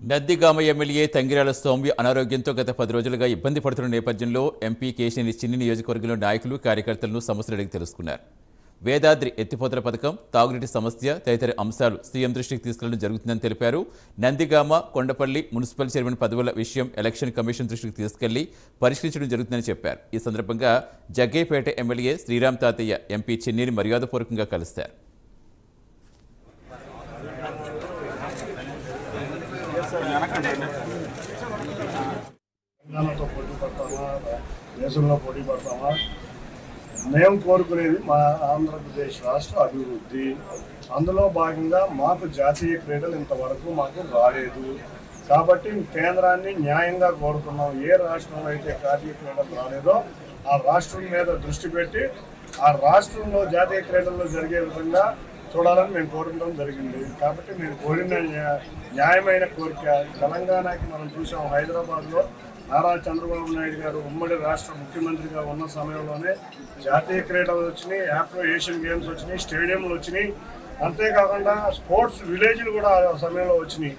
Nandigama MLA Tangirala స్వామి అనారోగ్యంతో గత పది రోజులుగా ఇబ్బంది పడుతున్న నేపథ్యంలో ఎంపీ కేశిని చిన్ని నియోజకవర్గంలో నాయకులు కార్యకర్తలను సమస్యలు అడిగి తెలుసుకున్నారు. వేదాద్రి ఎత్తిపోతల పథకం తాగునీటి సమస్య తదితర అంశాలు సీఎం దృష్టికి తీసుకెళ్ళడం జరుగుతుందని తెలిపారు. నందిగామ కొండపల్లి మున్సిపల్ చైర్మన్ పదవుల విషయం ఎలక్షన్ కమిషన్ దృష్టికి తీసుకెళ్ళి పరిష్కరించడం జరుగుతుందని చెప్పారు. ఈ సందర్భంగా జగ్గేపేట ఎమ్మెల్యే శ్రీరామ్ తాతయ్య ఎంపీ చెన్నీని మర్యాదపూర్వకంగా కలిశారు తెలంగాణతో పోటీ పడతామా? దేశంలో పోటీ పడతామా? మేము కోరుకునేది మా ఆంధ్రప్రదేశ్ రాష్ట్ర అభివృద్ధి. అందులో భాగంగా మాకు జాతీయ క్రీడలు ఇంతవరకు మాకు రాలేదు. కాబట్టి కేంద్రాన్ని న్యాయంగా కోరుతున్నాం ఏ రాష్ట్రంలో అయితే జాతీయ క్రీడలు రాలేదో ఆ రాష్ట్రం మీద దృష్టి పెట్టి ఆ రాష్ట్రంలో జాతీయ క్రీడల్లో జరిగే విధంగా చూడాలని మేము కోరుకోవడం జరిగింది. కాబట్టి మేము కోరిన న్యాయమైన కోరిక తెలంగాణకి మనం చూసాం హైదరాబాద్లో నారా చంద్రబాబు నాయుడు గారు ఉమ్మడి రాష్ట్ర ముఖ్యమంత్రిగా ఉన్న సమయంలోనే జాతీయ క్రీడలు వచ్చినాయి ఆఫ్రో ఏషియన్ గేమ్స్ వచ్చినాయి స్టేడియంలు వచ్చినాయి. అంతేకాకుండా స్పోర్ట్స్ విలేజ్లు కూడా ఆ సమయంలో వచ్చినాయి.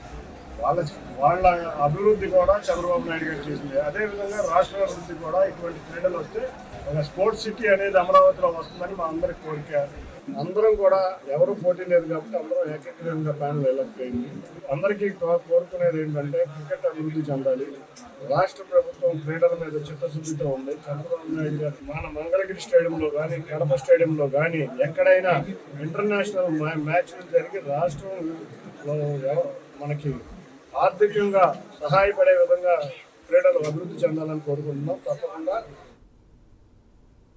వాళ్ళ వాళ్ళ అభివృద్ధి కూడా చంద్రబాబు నాయుడు గారు చేసింది. అదేవిధంగా రాష్ట్ర అభివృద్ధి కూడా ఇటువంటి క్రీడలు వస్తే ఒక స్పోర్ట్స్ సిటీ అనేది అమరావతిలో వస్తుందని మా అందరి కోరిక. అందరం కూడా ఎవరు పోటీ లేదు కాబట్టి అందరం ఏకగ్రీవంగా ప్లాన్ వెళ్ళకపోయింది. అందరికీ కోరుకునేది ఏంటంటే క్రికెట్ అభివృద్ధి చెందాలి. రాష్ట్ర ప్రభుత్వం క్రీడల మీద చిత్తశుద్ధితో ఉంది. చంద్రబాబు నాయుడు గారు మన మంగళగిరి స్టేడియంలో కానీ కడప స్టేడియంలో కానీ ఎక్కడైనా ఇంటర్నేషనల్ మ్యాచ్లు జరిగి రాష్ట్రంలో మనకి ఆర్థికంగా సహాయపడే విధంగా క్రీడలు అభివృద్ధి చెందాలని కోరుకుంటున్నాం. తప్పకుండా